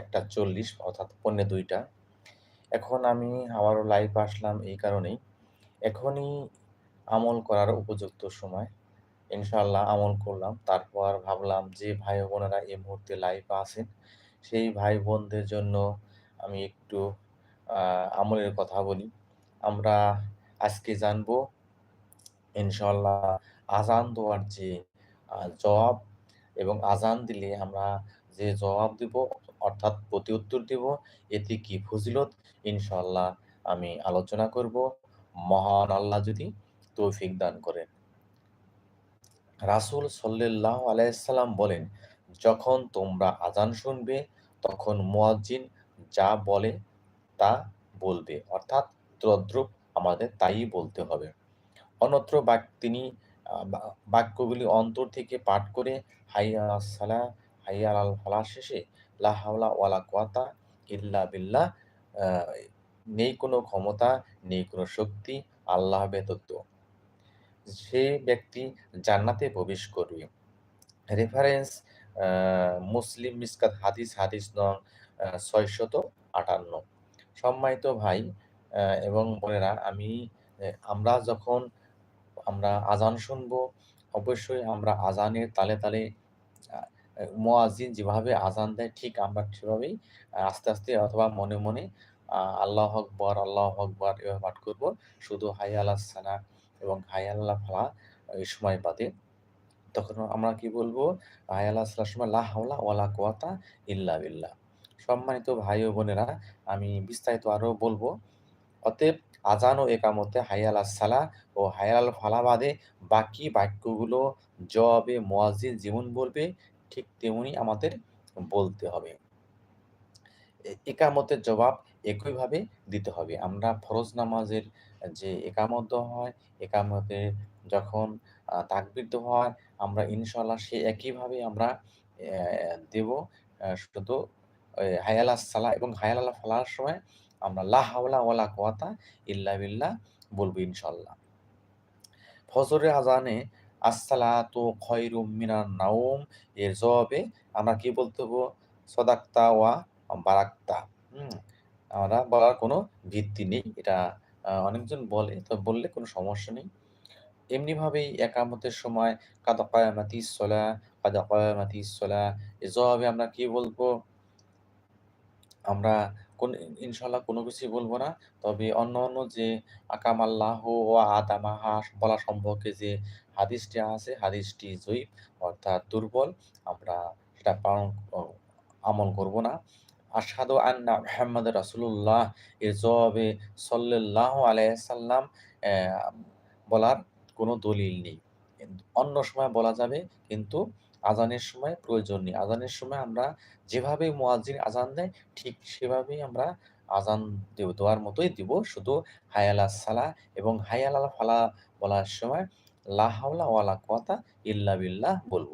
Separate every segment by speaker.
Speaker 1: একটা চল্লিশ, অর্থাৎ পৌনে দুইটা। এখন আমি আবারও লাইভ আসলাম এই কারণেই। এখনই আমল করার উপযুক্ত সময়। ইনশাল্লাহ আমল করলাম। তারপর ভাবলাম যে ভাই বোনেরা এই মুহূর্তে লাইভে আছেন, সেই ভাই বোনদের জন্য আমি একটু আমলের কথা বলি। আমরা আজকে জানব ইনশাল্লাহ আজান দেওয়ার যে জবাব এবং আজান দিলে আমরা যে জবাব দিব অর্থাৎ প্রতি উত্তর দিব। এতে কি ফজিলত? ইনশাল্লাহ আমি আলোচনা করব। মহান আল্লাহ যদি তৌফিক দান করেন। রাসূল সাল্লাল্লাহু আলাইসাল্লাম বলেন, যখন তোমরা আজান শুনবে, তখন মুয়াজ্জিন যা বলে তা বলবে। অর্থাৎ তদ্রুপ আমাদের তাই বলতে হবে। অন্যত্র বাক, তিনি বাক্যগুলি অন্তর থেকে পাঠ করে, হাইয়া সালাহ হাইয়া আল ফালাহ শেষে লা হাওলা ওয়ালা কুয়াতা ইল্লা বিল্লাহ নেই কোনো ক্ষমতা, নেই কোনো শক্তি, আল্লাহ ব্যতীত। সে ব্যক্তি জান্নাতে প্রবেশ করবে রেফারেন্স মুসলিম মিসকাত হাদিস হাদিস নং ছয়শত আটান্ন। সম্মানিত ভাই এবং বোনেরা, আমি আমরা যখন আমরা আজান শুনব, অবশ্যই আমরা আজানের তালে তালে আহ, মুয়াজ্জিন যেভাবে আজান দেয় ঠিক আমরা সেভাবেই আস্তে আস্তে অথবা মনে মনে আল্লাহ আকবর আল্লাহ আকবর এভাবে পাঠ করব। শুধু হাই আল্লাহ সানা এবং হাই আল্লাহ ফালা এই সময় বাদে। তখন আমরা কি বলব? হাই আল্লাহ সালার সময় লা হাওলা ওয়ালা কুয়াতা ইল্লা বিল্লাহ। সম্মানিত ভাই ও বোনেরা আমি বিস্তারিত আরও বলব। অতএব আজান ও একামতে হাইয়াল সালা ও হায়াল ফালা বাদে বাকি বাক্যগুলো জবাবে মুয়াজ্জিন যেমন বলবে ঠিক তেমনি আমাদের বলতে হবে। একামতের জবাব একইভাবে দিতে হবে। আমরা ফরজ নামাজের যে একামত হয় একামতে যখন তাকবির দেওয়া হয়, আমরা ইনশাল্লাহ সে একইভাবে আমরা দেব শুধু হায়াল সালা এবং হায়াল ফালার সময় আমরা লা হাওলা ওয়ালা কুওয়াতা ইল্লা বিল্লাহ বলব ইনশাল্লাহ ফজরের আজানে আসসালাতু এর জবাবে আমরা কি বলতে হব সদাক্তা ওয়া বারাক্তা। আমরা বলার কোনো ভিত্তি নেই। এটা অনেকজন বলে, তো বললে কোনো সমস্যা নেই। এমনিভাবেই একামতের সময়, কাদা কায়ামাতি সলা, কাদা কায়ামাতি সলা, এর জবাবে আমরা কি বলব? আমরা কোন ইনশাল্লাহ কোনো কিছুই বলব না। তবে অন্য অন্য যে আকামাল্লাহ ওয়া আদামাহা বলা সম্পর্কে যে হাদিসটি আছে, হাদিসটি যঈফ অর্থাৎ দুর্বল। আমরা সেটা পালন আমল করব না। আশহাদু আন্না মুহাম্মাদুর রাসূলুল্লাহ এর জবাবে সাল্লাল্লাহু আলাইসাল্লাম বলার কোনো দলিল নেই। অন্য সময় বলা যাবে কিন্তু আজানের সময় প্রয়োজন নেই। আজানের সময় আমরা যেভাবে মুয়াজ্জিন আজান দেয় ঠিক সেভাবেই আমরা আজান দেওয়ার মতোই দিব। শুধু হায় আলা সালাহ এবং হায় আলাল ফালাহ বলার সময় কুওয়াতা ইল্লা বিল্লাহ বলব।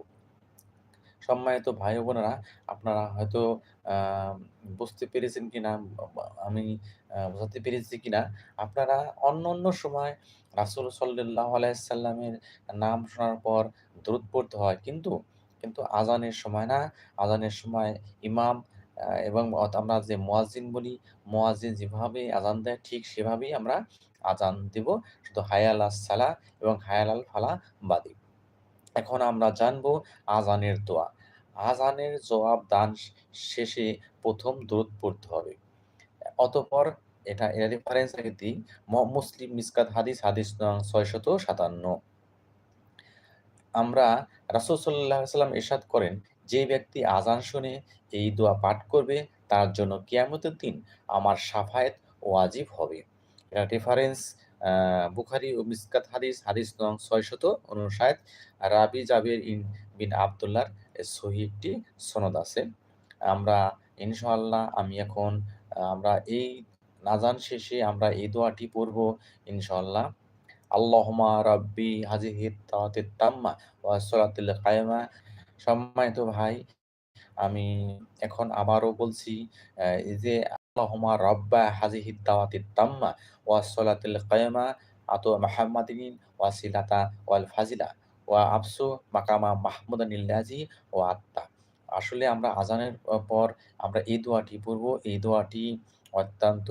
Speaker 1: সম্মানিত ভাই বোনেরা আপনারা হয়তো বুঝতে পেরেছেন কিনা বা আমি বোঝাতে পেরেছি কিনা আপনারা অন্য অন্য সময় রাসূল সাল্লাল্লাহু আলাইহি সাল্লামের নাম শোনার পর দরুদ পড়তে হয়। কিন্তু, কিন্তু আজানের সময় না, আজানের সময় ইমাম এবং আমরা যে মুয়াজ্জিন বলি, মুয়াজ্জিন যেভাবে আজান দেয় ঠিক সেভাবেই আমরা আজান দিব। শুধু হায় আলাস সালাহ এবং হায় আলাল ফালাহ বাদে। এখন আমরা জানব আজানের দোয়া। আজানের জবাব দান শেষে ১ম দরুদ পড়তে হবে। অতঃপর এটা এর রেফারেন্স আগে দিই। মুসলিম মিসকাত হাদিস, হাদিস নং ৬৫৭ আমরা রাসূল সাল্লাল্লাহু আলাইহি ওয়াসাল্লাম ইরশাদ করেন, যে ব্যক্তি আজান শুনে এই দোয়া পাঠ করবে তার জন্য কিয়ামতের দিন আমার শাফায়েত ওয়াজিব হবে। রেফারেন্স বুখারি ও মিসকাত হাদিস, হাদিস নং ৬৫৯ রাবি জাবির ইন বিন আব্দুল্লাহর এ সহিহ একটি সনদ আছে। আমরা ইনশাআল্লাহ আমি এখন আমরা এই আযান শেষে আমরা এই দোয়াটি পড়ব ইনশাআল্লাহ। আল্লাহমা রাব্বি তাওয়াতিত তাম্মা ওয়া সলাতিল কায়েমা। সম্মানিত ভাই, আমি এখন আবারও বলছি যে আল্লাহুম্মা রাব্বা তাম্মা ওয়া সলাতিল কায়েমা আতু ওয়াসিলাতা ওয়াল ফাজিলা ওয়া আবসু মাকামা মাহমুদান ওয়া আত্তা। আসলে আমরা আজানের পর আমরা এই দোয়াটি পড়ব। এই দোয়াটি অত্যন্ত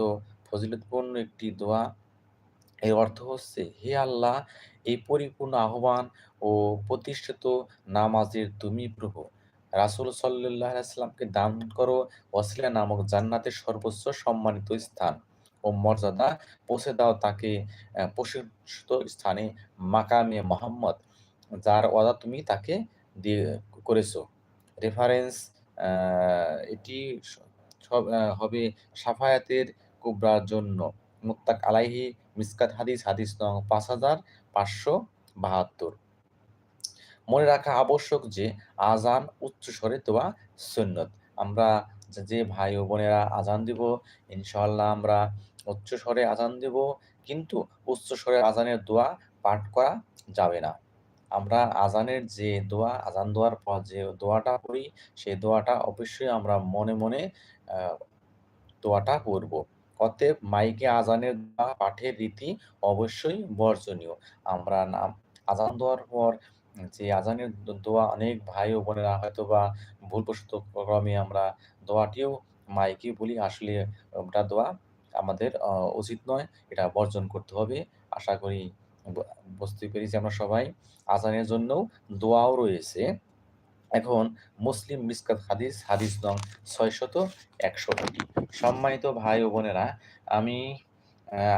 Speaker 1: ফজিলতপূর্ণ একটি দোয়া। এর অর্থ হচ্ছে, "হে আল্লাহ! এই পরিপূর্ণ আহ্বান ও প্রতিষ্ঠিত নামাজের তুমি প্রভু। রাসূল আলাইহি দান করো ওয়াসিলা নামক জান্নাতের সর্বোচ্চ সম্মানিত স্থান ও মর্যাদা পৌঁছে দাও তাকে প্রশংসিত স্থানে মাকামে মোহাম্মদ যার ওয়াদা তুমি তাকে দিয়ে করেছ।" রেফারেন্স এটি হবে সাফায়াতের কুবরার জন্য। মুত্তাফাক আলাইহি মিসকাত হাদিস, হাদিস নং ৫৫৭২। মনে রাখা আবশ্যক যে আযান উচ্চস্বরে দেওয়া সুন্নত। আমরা যে, ভাই ও বোনেরা আজান দিব, ইনশাল্লাহ আমরা উচ্চস্বরে আজান দেব। কিন্তু উচ্চস্বরে আজানের দোয়া পাঠ করা যাবে না। আমরা আজানের যে দোয়া, আজান দেওয়ার পর যে দোয়াটা পড়ি, সেই দোয়াটা অবশ্যই আমরা মনে, মনে দোয়াটা পড়ব। অতএব মাইকে আজানের দোয়া পাঠের রীতি অবশ্যই বর্জনীয়। আমরা নাম আজান দেওয়ার পর যে আজানের দোয়া অনেক ভাই ও বোনেরা হয়তোবা ভুলবশত ক্রমে আমরা দোয়াটিও মাইকে বলি। আসলে ওটা দোয়া আমাদের উচিত নয়। এটা বর্জন করতে হবে। আশা করি বুঝতে পেরেছি আমরা সবাই। আজানের জন্যও দোয়াও রয়েছে। এখন মুসলিম মিসকাত হাদিস, হাদিস নং ৬৬১টি। সম্মানিত ভাই ও বোনেরা, আমি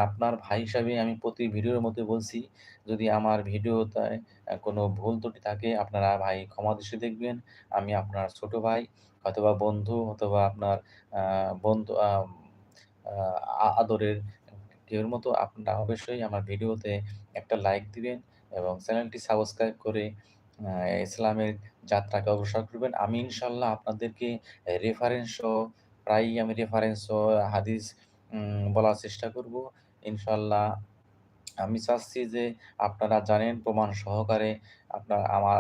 Speaker 1: আপনার ভাই হিসাবে আমি প্রতি ভিডিওর মধ্যে বলছি, যদি আমার ভিডিওতে কোনো ভুল ত্রুটি থাকে আপনারা ভাই ক্ষমা দৃষ্টিতে দেখবেন। আমি আপনার ছোট ভাই, অথবা বন্ধু, অথবা আপনার বন্ধু আদরের কেউর মতো আপনারা অবশ্যই আমার ভিডিওতে একটা লাইক দিবেন এবং চ্যানেলটি সাবস্ক্রাইব করে ইসলামের যাত্রাকে অগ্রসর করবেন। আমি ইনশাল্লাহ আপনাদেরকে রেফারেন্স প্রায়ই আমি রেফারেন্স হাদিস বলার চেষ্টা করব। ইনশাল্লাহ আমি চাচ্ছি যে আপনারা জানেন প্রমাণ সহকারে আপনার আমার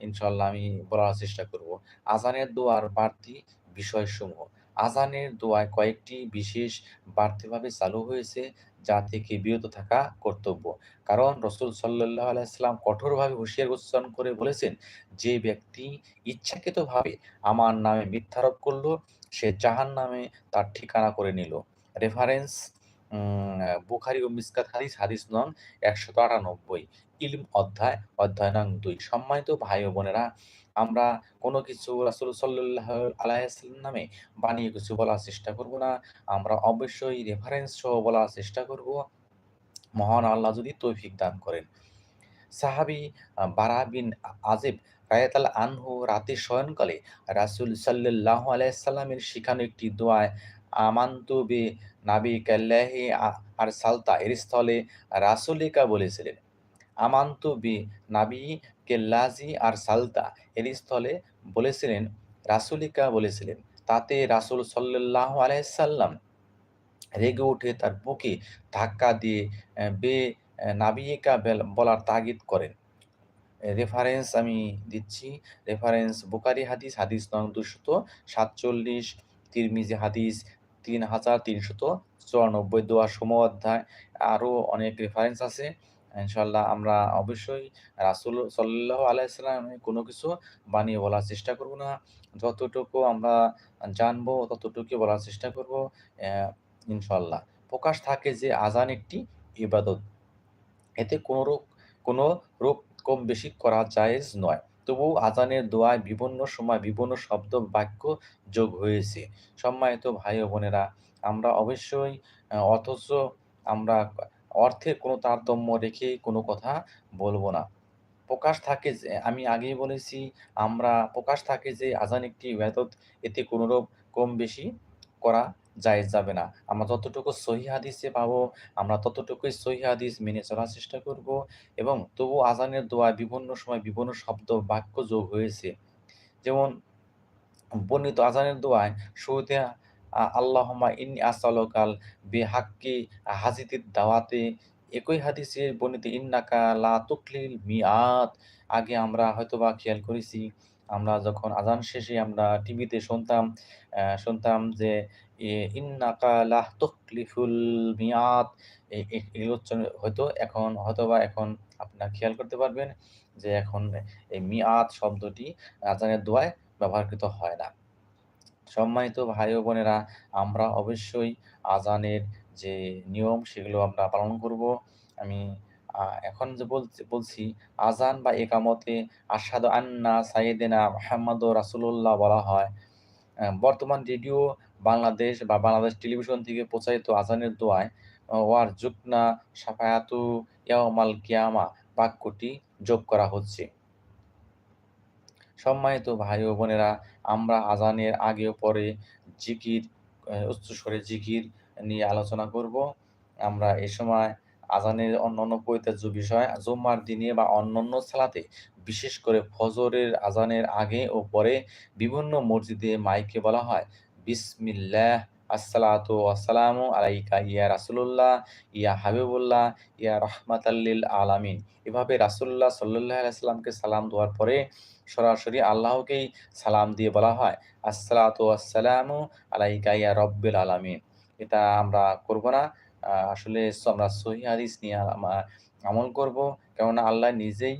Speaker 1: ইনশাল্লাহ আমি বলার চেষ্টা করব। আজানের দোয়ার বাড়তি বিষয়সমূহ। আজানের দোয়ায় কয়েকটি বিশেষ বাড়তিভাবে চালু হয়েছে, যা থেকে বিরত থাকা কর্তব্য। কারণ রাসূল সাল্লাল্লাহু আলাইহি ওয়াসাল্লাম কঠোরভাবে হুঁশিয়ার উচ্চারণ করে বলেছেন, "যে ব্যক্তি ইচ্ছাকৃতভাবে আমার নামে মিথ্যারোপ করল, সে জাহান নামে তার ঠিকানা করে নিল।" রেফারেন্স বুখারি ও মিসকাত হাদিস, হাদিস নং ১৯৮ ইলম অধ্যায়, অধ্যায় নং ২। সম্মানিত ভাই ও বোনেরা, আমরা কোনো কিছু রাসূল সাল্লাল্লাহু আলাইহি ওয়াসাল্লাম নামে বানিয়ে কিছু বলার চেষ্টা করব না। আমরা অবশ্যই রেফারেন্স সহ বলার চেষ্টা করব। মহান আল্লাহ যদি তৌফিক দান করেন। সাহাবি বারা বিন আ আযিব রাদিয়াল্লাহু আনহু রাতে শয়নকালে রাসূল সাল্লাল্লাহু আলাইহি ওয়াসাল্লামের শিখানো একটি দোয়ায় আমানতু বি নাবিকাল্লাহি আর সালতা এর স্থলে রাসুলিকা বলেছিলেন। আমান্তু বি নাবিয়্যিকাল্লাযী আরসালতা এর স্থলে বলেছিলেন রাসুলিকা বলেছিলেন। তাতে রাসুল সাল্লাল্লাহু আলাইহি ওয়াসাল্লাম রেগে উঠে তার বুকে ধাক্কা দিয়ে বে বেল বলার তাগিদ করেন। রেফারেন্স আমি দিচ্ছি। রেফারেন্স বুখারী হাদিস, হাদিস নং ২৪৭, তিরমিজি হাদিস ৩৩৯৪ দোয়াসমূহ অধ্যায়। আরও অনেক রেফারেন্স আছে। ইনশাল্লাহ আমরা অবশ্যই রাসুল সাল্লাল্লাহু আলাইহি ওয়াসাল্লামের কোনো কিছু বানিয়ে বলার চেষ্টা করব না। যতটুকু আমরা জানব ততটুকু বলার চেষ্টা করব ইনশাল্লাহ। প্রকাশ থাকে যে আজান একটি ইবাদত। এতে কোনরূপ কোনরূপ কম বেশি করা জায়েজ নয়। তবুও আজানের দোয়ায় বিভিন্ন সময় বিভিন্ন শব্দ বাক্য যোগ হয়েছে। সম্মানিত ভাই বোনেরা, আমরা অবশ্যই অথচ আমরা অর্থের কোনো তারতম্য রেখে কোনো কথা বলব না। প্রকাশ থাকে যে আমি আগেই বলেছি আমরা প্রকাশ থাকে যে আজান একটি ইবাদত। এতে কোনোরূপ কম বেশি করা জায়েজ যাবে না। আমরা যতটুকু সহিহ হাদিসে পাবো, আমরা ততটুকুই সহিহ হাদিস মেনে চলার চেষ্টা করব এবং তবুও আজানের দোয়ায় বিভিন্ন সময় বিভিন্ন শব্দ বাক্য যোগ হয়েছে। যেমন বর্ণিত আজানের দোয়ায় শুরুতে আল্লাহমা ইন ইন্নী আসআলুকাল বিহাক্কি হাজিতিদ দাওয়াতে একই হাদিসের বর্ণিত ইন্নাকা লা তুখলিল মিআত। আগে আমরা হয়তোবা খেয়াল করেছি, আমরা যখন আজান শেষে আমরা টিভিতে শুনতাম শুনতাম যে ই ইন্নাকা লা তুখলিফুল এ এ এগুলো হয়তো এখন হয়তোবা এখন আপনারা খেয়াল করতে পারবেন যে এখন এই মিআত শব্দটি আজানের দোয়ায় ব্যবহারকৃত হয় না। সম্মানিত ভাই বোনেরা, আমরা অবশ্যই আজানের যে নিয়ম সেগুলো আমরা পালন করব। আমি এখন যে বলছি আযান বা একামতে আশহাদু আন্না সাইয়্যিদানা মুহাম্মাদুর রাসূলুল্লাহ বলা হয়। বর্তমান রেডিও বাংলাদেশ বা বাংলাদেশ টেলিভিশন থেকে প্রচারিত আজানের দোয়ায় ওয়ার ওয়ারজুকনা সাফায়াতু ইয়াউমাল কিয়ামা বাক্যটি যোগ করা হচ্ছে। সম্মানিত ভাই ও বোনেরা, আমরা আজানের আগে পরে জিকির উচ্চস্বরে জিকির নিয়ে আলোচনা করব। আমরা এ সময় আযানের অন্যান্য পরিত্যাজ্য বিষয় জুম্মার দিনে বা অন্যান্য সালাতে বিশেষ করে ফজরের আজানের আগে ও পরে বিভিন্ন মসজিদে মাইকে বলা হয় বিসমিল্লাহ আসসালাতু ওয়াসসালামু আলাইকা ইয়া রাসূলুল্লাহ, ইয়া হাবিবুল্লাহ, ইয়া রাহমাতাল লিল আলামিন। এভাবে রাসূলুল্লাহ সাল্লাল্লাহু আলাইহি সালাম দেওয়ার পরে সরাসরি আল্লাহকেই সালাম দিয়ে বলা হয় আসসালাতু ওয়াসসালামু আলাইকা ইয়া রব্বিল আলামিন। এটা আমরা করব না। আসলে আমরা সহিহ হাদিস নিয়ে আমল করব। কেননা আল্লাহ নিজেই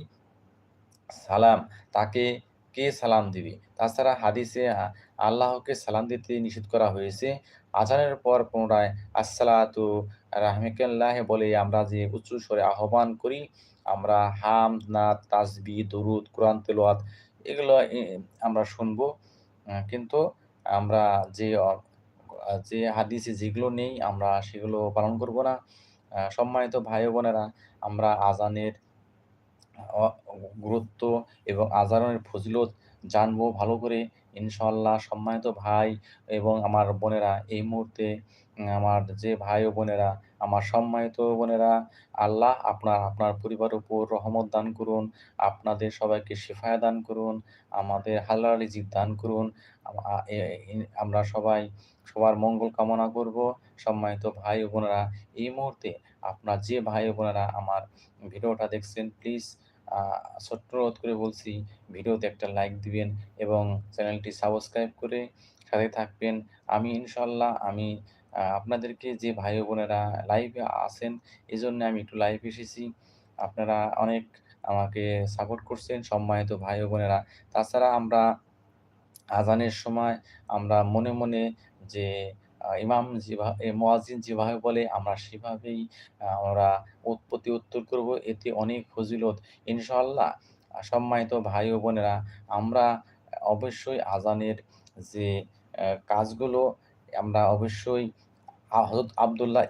Speaker 1: সালাম, তাকে কে সালাম দিবে? তাছাড়া হাদিসে আল্লাহকে সালাম দিতে নিষেধ করা হয়েছে। আজানের পর পুনরায় আসসালাতু রাহমিকাল্লাহ বলে আমরা যে উচ্চ স্বরে আহ্বান করি, আমরা হাম নাত, তাসবিহ, দরুদ, কোরআন তেলোয়াত এগুলো আমরা শুনব কিন্তু আমরা যে যে হাদিসে যেগুলো নেই আমরা সেগুলো পালন করব না। সম্মানিত ভাই বোনেরা, আমরা আজানের গুরুত্ব এবং আজানের ফজিলত জানব ভালো করে ইনশাল্লাহ সম্মানিত ভাই এবং আমার বোনেরা এই মুহূর্তে আমার যে ভাই ও বোনেরা, আমার সম্মানিত বোনেরা, আল্লাহ আপনার আপনার পরিবার উপর রহমত দান করুন। আপনাদের সবাইকে শিফায়া দান করুন। আমাদের হালাল রিজিক দান করুন। আমরা সবাই সবার মঙ্গল কামনা করব। সম্মানিত ভাই বোনেরা, এই মুহূর্তে আপনার যে ভাই বোনেরা আমার ভিডিওটা দেখছেন প্লিজ ছোট্ট অনুরোধ করে বলছি ভিডিওতে একটা লাইক দিবেন এবং চ্যানেলটি সাবস্ক্রাইব করে সাথে থাকবেন। আমি ইনশাল্লাহ আমি আপনাদেরকে যে ভাই বোনেরা লাইভে আছেন এজন্য আমি একটু লাইভ এসেছি। আপনারা অনেক আমাকে সাপোর্ট করছেন সম্মানিত ভাই বোনেরা। তাছাড়া আমরা আজানের সময় আমরা মনে, মনে যে ইমাম যেভা এ মুয়াজ্জিন যেভাবে বলে আমরা সেভাবেই আমরা উৎপত্তি উত্তর করব। এতে অনেক ফজিলত ইনশাল্লাহ সম্মানিত ভাই বোনেরা, আমরা অবশ্যই আজানের যে কাজগুলো আমরা অবশ্যই আ হযরত আব্দুল্লাহ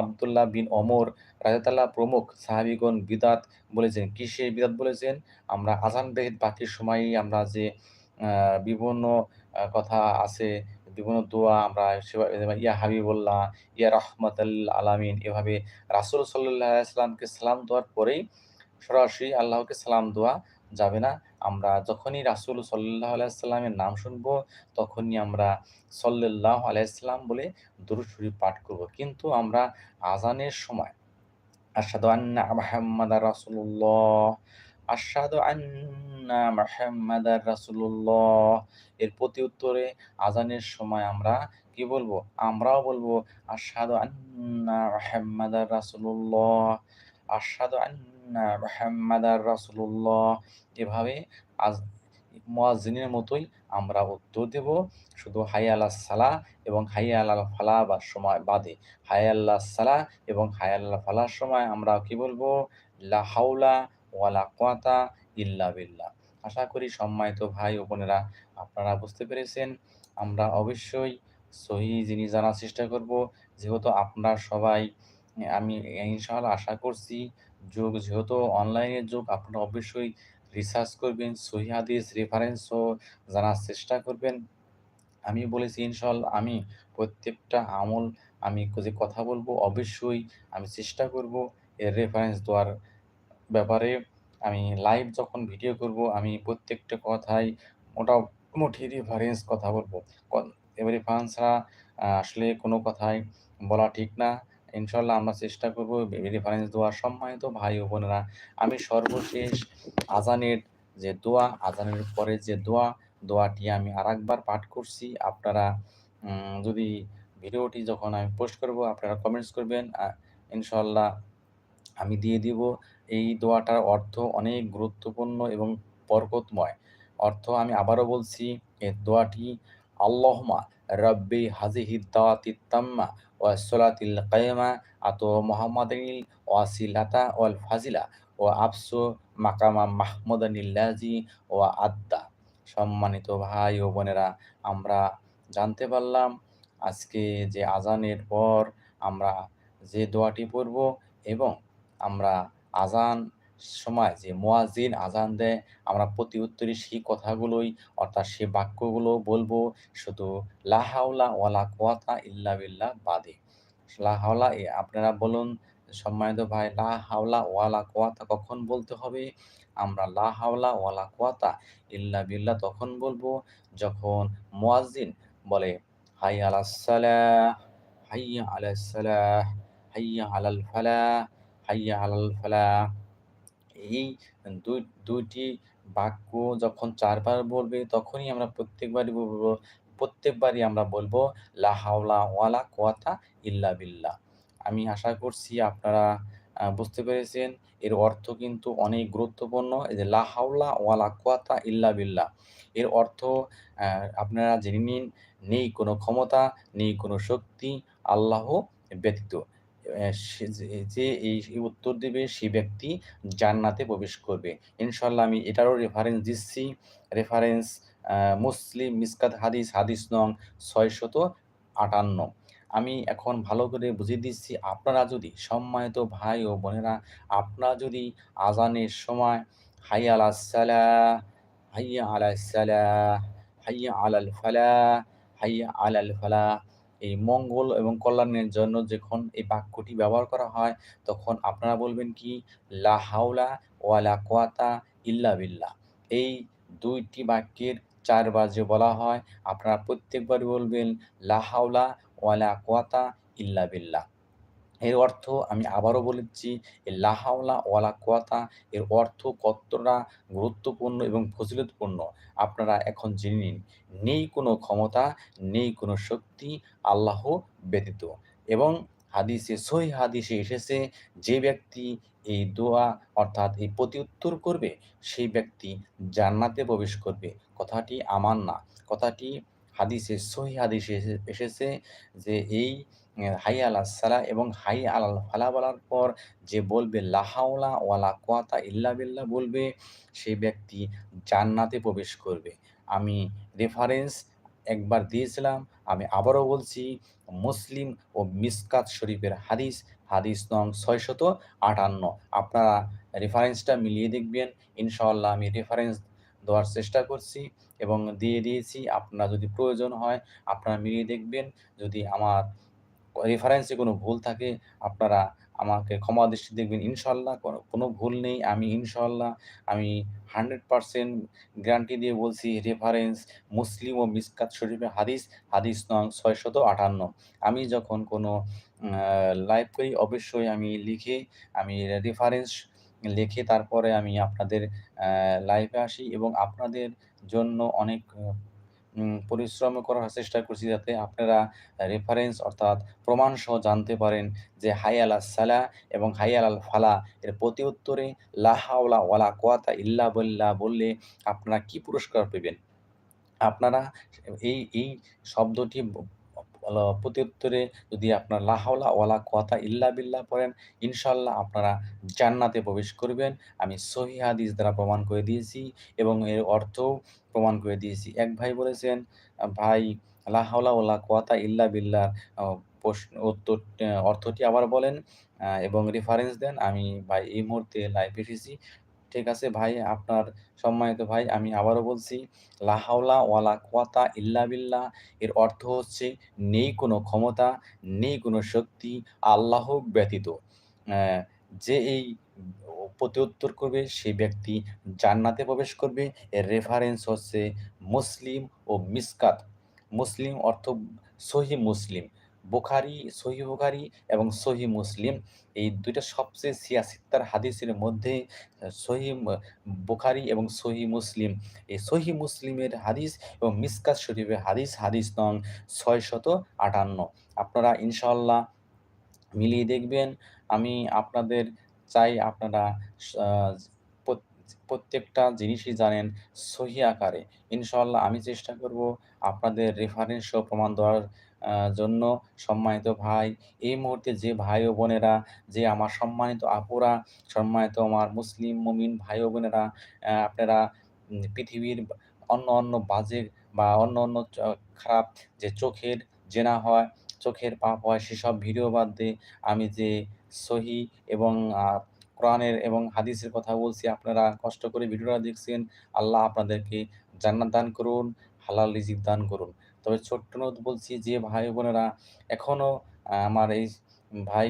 Speaker 1: আব্দুল্লাহ বিন অমর রাদিয়াল্লাহু প্রমুখ সাহাবীগণ বিদআত বলেছেন। কিসের বিদআত বলেছেন? আমরা আজান ব্যতীত বাকি সময়ই আমরা যে বিভিন্ন কথা আছে, বিভিন্ন দোয়া আমরা ইয়া হাবিবুল্লাহ, ইয়া রাহমাতাল লিল আলামিন এভাবে রাসূল সাল্লাল্লাহু আলাইহি ওয়াসাল্লামকে সালাম দেওয়ার পরেই সরাসরি আল্লাহকে সালাম দেওয়া যাবে না। আমরা যখনই রাসূল সাল্লাল্লাহু আলাইহি ওয়াসাল্লামের নাম শুনব, তখনই আমরা সাল্লাল্লাহু আলাইহি ওয়াসাল্লাম বলে দরুদ শরীফ পাঠ করব। কিন্তু আমরা আজানের সময় আশহাদু আন্না মুহাম্মাদার রাসূলুল্লাহ, আশহাদু আন্না মুহাম্মাদার রাসূলুল্লাহ এর প্রতি উত্তরে আজানের সময় আমরা কি বলব আমরাও বলব আশহাদু আন্না মুহাম্মাদার রাসূলুল্লাহ, আশহাদু আন্না মুহাম্মাদার রাসূলুল্লাহ এভাবে আজ মুয়াজ্জিনের মতোই আমরা উত্তর দেব। শুধু হাই আল্লাহ সালাহ এবং হাই আলাল ফালাহ বা সময় বাদে। হাইয়া আল্লাহ সালাহ এবং হাইয়া আল্লাহ ফালাহর সময় আমরা কি বলব লা হাওলা ওয়ালা কুওয়াতা ইল্লা বিল্লাহ। আশা করি সম্মানিত ভাই ও বোনেরা আপনারা বুঝতে পেরেছেন। আমরা অবশ্যই সহিহ জিনিস জানার চেষ্টা করব। যেহেতু আপনারা সবাই, আমি ইনশাআল্লাহ আশা করছি যুগ যেহেতু অনলাইনের যুগ আপনারা অবশ্যই রিসার্চ করবেন, সহিহ হাদিস রেফারেন্সও জানার চেষ্টা করবেন। আমি বলেছি ইনশাআল্লাহ আমি প্রত্যেকটা আমল আমি যে কথা বলব অবশ্যই আমি চেষ্টা করব এর রেফারেন্স দেওয়ার ব্যাপারে। আমি লাইভ যখন ভিডিও করব আমি প্রত্যেকটা কথাই মোটামুটি রেফারেন্স কথা বলব এবার রেফারেন্স আসলে কোনো কথাই বলা ঠিক না। ইনশাআল্লাহ আমরা চেষ্টা করব রেফারেন্স দেওয়ার। সম্মানিত ভাই ও বোনেরা, আমি সর্বশেষ আজানের যে দোয়া, আজানের পরে যে দোয়া, দোয়াটি আমি আর একবার পাঠ করছি। আপনারা যদি ভিডিওটি যখন আমি পোস্ট করব আপনারা কমেন্টস করবেন। ইনশাল্লাহ আমি দিয়ে দিব। এই দোয়াটার অর্থ অনেক গুরুত্বপূর্ণ এবং বরকতময়। অর্থ আমি আবারও বলছি এই দোয়াটি আল্লাহমা রব্বি হাজিহি দাওয়াতি তাম্মা ওয়া সলাতিল কায়মা আত মোহাম্মদিল ওয়াসিলাতা ওয়াল ফাজিলা ও আফসু মাকামা মাহমুদানিল্লাজি ও আদ্দা। সম্মানিত ভাই ও বোনেরা, আমরা জানতে পারলাম আজকে যে আজানের পর আমরা যে দোয়াটি পড়ব এবং আমরা আজান সময় যে মোয়াজিন আজান দেয়, আমরা প্রতি উত্তরে সেই কথাগুলোই, অর্থাৎ সে বাক্যগুলো বলব, শুধু লাহাউলা ওয়ালা কোয়াতা ইল্লা বিল্লাহ বাদে। লাহাওলা এ আপনারা বলুন, সম্মানিত ভাই, লা হাওলা ওয়ালা কোয়াতা কখন বলতে হবে? আমরা লা হাওলা ওয়ালা কোয়াতা ইল্লা বিল্লাহ তখন বলব, যখন মুয়াজ্জিন বলে, হাই আলাস সালাহ হাইয়া আলাস সালাহ হাইয়া আলাল ফালাহ হাইয়া আলাল ফালাহ। এই দুই দুইটি বাক্য যখন চারবার বলবে তখনই আমরা প্রত্যেকবারই বলব, প্রত্যেকবারই আমরা বলব, লা হাওলা ওয়ালা কোয়াতা ইল্লা বিল্লা আমি আশা করছি আপনারা বুঝতে পেরেছেন। এর অর্থ কিন্তু অনেক গুরুত্বপূর্ণ। এই যে লা হাওলা ওয়ালা কোয়াতা ইল্লা বিল্লা এর অর্থ আপনারা জেনে নিন, নেই কোনো ক্ষমতা, নেই কোনো শক্তি, আল্লাহ ব্যতীত। যে এই উত্তর দেবে সে ব্যক্তি জান্নাতে প্রবেশ করবে। ইনশাল্লাহ আমি এটারও রেফারেন্স দিচ্ছি। রেফারেন্স মুসলিম মিসকাত হাদিস হাদিস নং ছয়শত আটান্ন। আমি এখন ভালো করে বুঝিয়ে দিচ্ছি, আপনারা যদি সম্মানিত ভাই ও বোনেরা, আপনারা যদি আজানের সময় হাই আলা সালাহ, হাইয়া আলা সালাহ, হাইয়া আলাল ফালা হাইয়া আলাল ফালা এই মঙ্গল এবং কল্যাণের জন্য যখন এই বাক্যটি ব্যবহার করা হয়, তখন আপনারা বলবেন কি? লা হাওলা ওয়ালা কোয়াতা ইল্লা বিল্লা এই দুইটি বাক্যের চার বাজে বলা হয়। আপনারা প্রত্যেকবার বলবেন লা হাওলা ওয়ালা কোয়াতা ইল্লা বিল্লাহ। এর অর্থ আমি আবারও বলেছি এই লাহাওলা ওয়ালা কোয়াতা, এর অর্থ কতটা গুরুত্বপূর্ণ এবং ফজিলতপূর্ণ, আপনারা এখন জেনে নিন। নেই কোনো ক্ষমতা, নেই কোনো শক্তি আল্লাহ ব্যতীত। এবং হাদিসে, সহি হাদিসে এসেছে, যে ব্যক্তি এই দোয়া অর্থাৎ এই প্রতি উত্তর করবে, সেই ব্যক্তি জান্নাতে প্রবেশ করবে। কথাটি আমার না। কথাটি হাদিসে, সহি হাদিসে এসেছে যে এই হাই আলা সালা এবং হাই আলাল ফালা বলার পর যে বলবে লাহাওলা ওয়ালা কোয়াতা ইল্লা বিল্লা বলবে, সেই ব্যক্তি জান্নাতে প্রবেশ করবে। আমি রেফারেন্স একবার দিয়েছিলাম, আমি আবারও বলছি, মুসলিম ও মিসকাত শরীফের হাদিস হাদিস নং ছয়শত আটান্ন। আপনারা রেফারেন্সটা মিলিয়ে দেখবেন, ইনশাআল্লাহ আমি রেফারেন্স দেওয়ার চেষ্টা করছি এবং দিয়ে দিয়েছি। আপনারা যদি প্রয়োজন হয়, আপনারা মিলিয়ে দেখবেন। যদি আমার রেফারেন্সে কোনো ভুল থাকে, আপনারা আমাকে ক্ষমা দৃষ্টি দেখবেন, ইনশাল্লাহ কোনো ভুল নেই, আমি ইনশাল্লাহ, আমি হান্ড্রেড পারসেন্ট গ্যারান্টি দিয়ে বলছি রেফারেন্স মুসলিম ও মিসকাত শরীফে হাদিস হাদিস নং ছয়শত আটান্ন। আমি যখন কোনো লাইভ করি, অবশ্যই আমি লিখে, আমি রেফারেন্স লিখে তারপরে আমি আপনাদের লাইভে আসি এবং আপনাদের জন্য অনেক পরিশ্রম করার চেষ্টা করছি যাতে আপনারা রেফারেন্স অর্থাৎ প্রমাণ সহ জানতে পারেন যে হাই আলা সালা এবং হাই আল ফালা এর প্রতি উত্তরে লাহাওলা ওয়ালা কোয়াতা ইল্লা বল্লা বললে আপনারা কি পুরস্কার পেবেন? আপনারা এই এই শব্দটি প্রতি উত্তরে যদি আপনার লাহাওলা ওয়ালা কোয়াতা ইল্লা বিল্লা পড়েন ইনশাল্লাহ আপনারা জান্নাতে প্রবেশ করবেন। আমি সহি হাদিস দ্বারা প্রমাণ করে দিয়েছি এবং এর অর্থও প্রমাণ করে দিয়েছি। এক ভাই বলেছেন, ভাই লাহাওলা ওলা কোয়াতা ইল্লা বিল্লাহ। প্রশ্ন, উত্তর অর্থটি আবার বলেন এবং রেফারেন্স দেন, আমি ভাই এই মুহূর্তে লাইভ এসেছি। ঠিক আছে ভাই, আপনার সম্মানিত ভাই, আমি আবারও বলছি লাহাওলা ওয়ালা কোয়াতা ইল্লা বিল্লাহ, এর অর্থ হচ্ছে নেই কোনো ক্ষমতা, নেই কোনো শক্তি, আল্লাহ ব্যতীত। যে এই প্রত্যুত্তর করবে সেই ব্যক্তি জান্নাতে প্রবেশ করবে। এর রেফারেন্স হচ্ছে মুসলিম ও মিসকাত। মুসলিম অর্থ সহি মুসলিম। বোখারি সহি বোখারি এবং সহি মুসলিম এই দুইটা সবচেয়ে সিয়াসিত্তার হাদিসের মধ্যে সহি বোখারি এবং সহি মুসলিম। এই সহি মুসলিমের হাদিস এবং মিসকাত শরীফের হাদিস হাদিস নং ছয় শত আটান্ন। আপনারা ইনশাল্লাহ মিলিয়ে দেখবেন। আমি আপনাদের চাই আপনারা প্রত্যেকটা জিনিসই জানেন সহি আকারে। ইনশাল্লাহ আমি চেষ্টা করব আপনাদের রেফারেন্স ও প্রমাণ দেওয়ার জন্য সম্মানিত ভাই, এই মুহূর্তে যে ভাই ও বোনেরা, যে আমার সম্মানিত আপুরা, সম্মানিত আমার মুসলিম মুমিন ভাই ও বোনেরা, আপনারা পৃথিবীর অন্য, অন্য বাজে বা অন্য, অন্য খারাপ যে চোখের জেনা হয়, চোখের পাপ হয় সেসব ভিডিও বাদ দিয়ে আমি যে সহি এবং কোরআনের এবং হাদিসের কথা বলছি আপনারা কষ্ট করে ভিডিওটা দেখছেন। আল্লাহ আপনাদেরকে জান্নাত দান করুন, হালাল রিজিক দান করুন। তবে ছোট্ট অনুরোধ বলছি যে ভাই বোনেরা এখনও আ আমার এই ভাই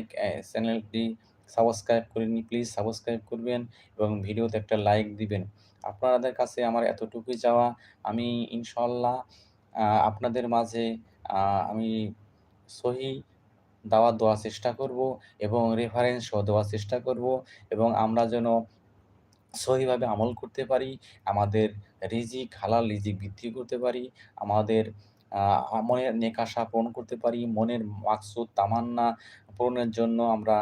Speaker 1: চ্যানেলটি সাবস্ক্রাইব করেননি প্লিজ সাবস্ক্রাইব করবেন এবং ভিডিওতে একটা লাইক দিবেন। আপনাদের কাছে আমার এতটুকুই যাওয়া আমি ইনশাল্লাহ আপনাদের মাঝে আমি সহি দাওয়াত দেওয়ার চেষ্টা করব এবং রেফারেন্স সহ দেওয়ার চেষ্টা করব এবং আমরা যেন সহিভাবে আমল করতে পারি, আমাদের রিজিক হালাল রিজিক বৃদ্ধি করতে পারি, আমাদের মনের নেক আশা পূরণ করতে পারি, মনের মাকসুদ তামান্না পূরণের জন্য আমরা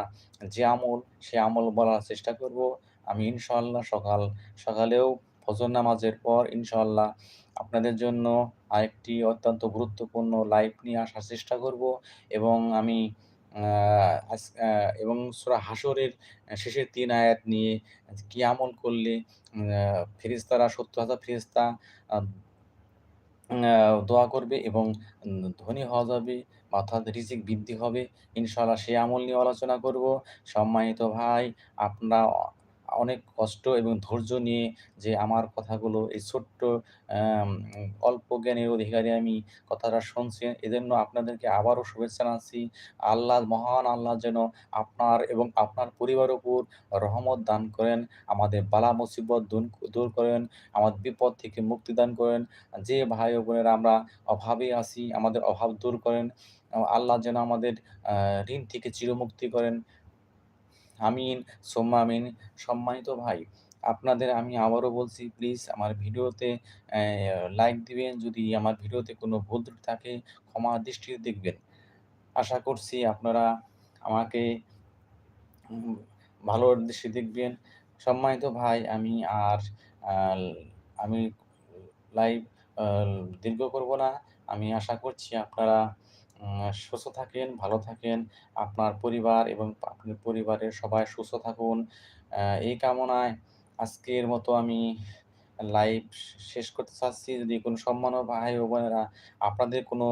Speaker 1: যে আমল, সে আমল বলার চেষ্টা করব। আমি ইনশাল্লাহ সকাল সকালেও ফজর নামাজের পর ইনশাল্লাহ আপনাদের জন্য আরেকটি অত্যন্ত গুরুত্বপূর্ণ লাইভ নিয়ে আসার চেষ্টা করব এবং আমি এবং সূরা হাসরের শেষের ৩ আয়াত নিয়ে কি আমল করলে ৭০,০০০ ফেরেশতা আ আ দোয়া করবে এবং ধনী হওয়া যাবে অর্থাৎ রিজিক বৃদ্ধি হবে। ইনশাআল্লাহ সে আমল নিয়ে আলোচনা করব। সম্মানিত ভাই, আপনারা অনেক কষ্ট এবং ধৈর্য নিয়ে যে আমার কথাগুলো এই ছোট্ট অল্প জ্ঞানের অধিকারী আমি কথাটা শুনছেন, এজন্য আপনাদেরকে আবারও শুভেচ্ছা জানাচ্ছি। আল্লাহ মহান আল্লাহ যেন আপনার এবং আপনার পরিবার উপর রহমত দান করেন, আমাদের বালা মুসিবত দূর করেন, আমাদের বিপদ থেকে মুক্তি দান করেন। যে ভাই বোনেরা আমরা অভাবে আছি, আমাদের অভাব দূর করেন। আল্লাহ যেন আমাদের ঋণ থেকে চিরমুক্তি করেন। আমিন, সুম্মা আমিন। সম্মানিত ভাই, আপনাদের আমি আবারও বলছি প্লিজ আমার ভিডিওতে লাইক দিবেন। যদি আমার ভিডিওতে কোনো ভুল ত্রুটি থাকে ক্ষমা দৃষ্টিতে দেখবেন। আশা করছি আপনারা আমাকে ভালো দৃষ্টি দেখবেন। সম্মানিত ভাই, আমি আর আমি লাইভ দীর্ঘ করব না। আমি আশা করছি আপনারা সুস্থ থাকেন, ভালো থাকেন। আপনার পরিবার এবং আপনার পরিবারের সবাই সুস্থ থাকুন। এই কামনায় আজকের মতো আমি লাইভ শেষ করতে চাচ্ছি। যদি কোনো সম্মানীয় ভাই ও বোনেরা আপনাদের কোনো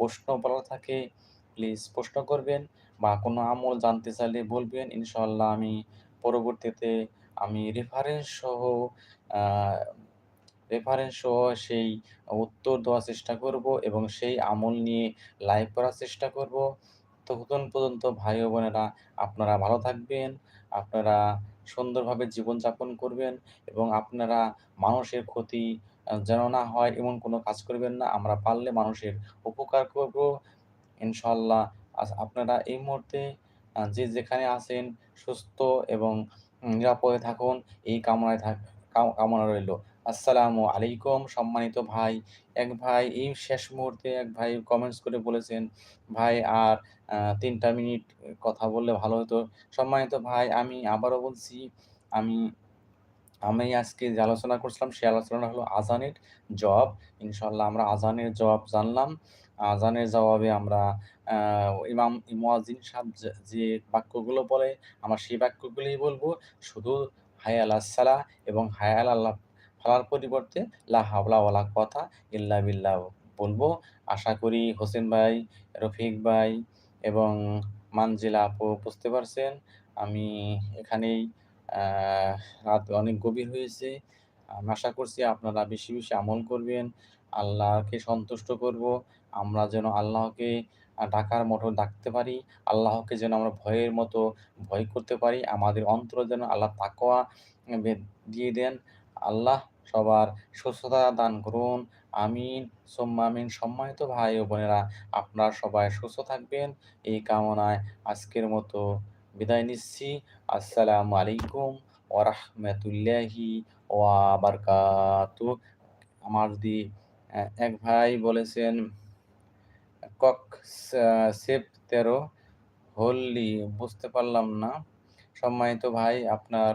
Speaker 1: প্রশ্ন বলা থাকে প্লিজ প্রশ্ন করবেন বা কোনো আমল জানতে চাইলে বলবেন। ইনশাল্লাহ আমি পরবর্তীতে আমি রেফারেন্স সহ রেফারেন্স সহ সেই উত্তর দেওয়ার চেষ্টা করব এবং সেই আমল নিয়ে লাইভ করার চেষ্টা করব। ততক্ষণ পর্যন্ত ভাই বোনেরা আপনারা ভালো থাকবেন, আপনারা সুন্দরভাবে জীবনযাপন করবেন এবং আপনারা মানুষের ক্ষতি যেন না হয় এমন কোনো কাজ করবেন না। আমরা পারলে মানুষের উপকার করব। ইনশাল্লাহ আপনারা এই মুহূর্তে যে যেখানে আছেন সুস্থ এবং নিরাপদে থাকুন এই কামনায় থাক কামনা রইল। আসসালামু আলাইকুম সম্মানিত ভাই। এক ভাই এই শেষ মুহূর্তে এক ভাই কমেন্টস করে বলেছেন, "ভাই আর তিনটা মিনিট কথা বললে ভালো হতো।" সম্মানিত ভাই আমি আবারও বলছি, আমি আমি আজকে যে আলোচনা করছিলাম সে আলোচনাটা হলো আজানের জবাব। ইনশাল্লাহ আমরা আজানের জবাব জানলাম। আজানের জবাবে আমরা ইমাম মুয়াজ্জিন সাহেব যে বাক্যগুলো বলে আমরা সেই বাক্যগুলোই বলব শুধু হাইয়া আলাস সালাহ এবং হাইয়া আলাল্লাহ ফালার পরিবর্তে লা হাওলা ওয়ালা কুওয়াতা ইল্লা বিল্লাহ বলব আশা করি হোসেন ভাই, রফিক ভাই এবং মানজিলা আপু বুঝতে পারছেন। আমি এখানেই রাত অনেক গভীর হয়েছে। আমি আশা করছি আপনারা বেশি, বেশি আমল করবেন। আল্লাহকে সন্তুষ্ট করব। আমরা যেন আল্লাহকে ডাকার মতো ডাকতে পারি। আল্লাহকে যেন আমরা ভয়ের মতো ভয় করতে পারি। আমাদের অন্তরে যেন আল্লাহ তাকোয়া দিয়ে দেন। আল্লাহ সবার সুস্থতা দান করুন। আমিন, সুম্মা আমিন। সম্মানিত ভাই ও বোনেরা আপনারা সবাই সুস্থ থাকবেন। এই কামনায় আজকের মতো বিদায় নিচ্ছি। আসসালামু আলাইকুম ওয়া রাহমাতুল্লাহি ওয়া বারাকাতুহু। আমার যদি এক ভাই বলেছেন কক সেপ ১৩ হোল্লি বুঝতে পারলাম না। সম্মানিত ভাই আপনার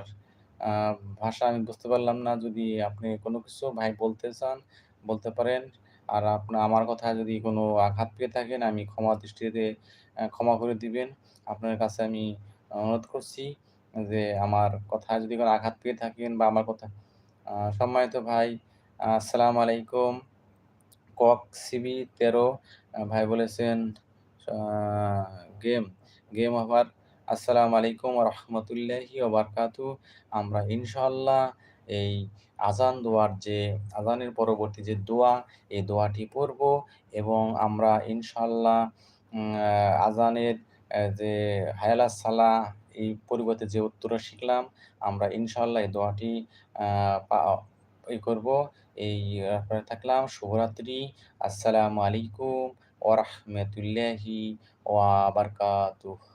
Speaker 1: ভাষা আমি বুঝতে পারলাম না। যদি আপনি কোনো কিছু ভাই বলতে চান, বলতে পারেন। আর আপনার আমার কথা যদি কোনো আঘাত পেয়ে থাকেন, আমি ক্ষমা দৃষ্টিতে ক্ষমা করে দিবেন। আপনার কাছে আমি অনুরোধ করছি যে, আমার কথা যদি কোনো আঘাত পেয়ে থাকেন বা আমার কথা সম্মানিত ভাই, আসসালামু আলাইকুম। কক সিবি তেরো ভাই বলেছেন গেম, গেম ওভার। আসসালামু আলাইকুম রাহমাতুল্লাহি ওয়া আমরা ইনশাল্লাহ এই আজান দোয়ার যে আজানের পরবর্তী যে দোয়া, এই দোয়াটি পড়ব এবং আমরা ইনশাল্লাহ উম আ আযানের অ্যা যে হায় আলা সালাহ এই পরিবর্তে যে উত্তরটা শিখলাম, আমরা ইনশাল্লাহ এই দোয়াটি ই করব। এই থাকলাম। শুভরাত্রি। আসসালামু আলাইকুম ওয়া রাহমাতুল্লাহি ওয়া বারাকাতুহু।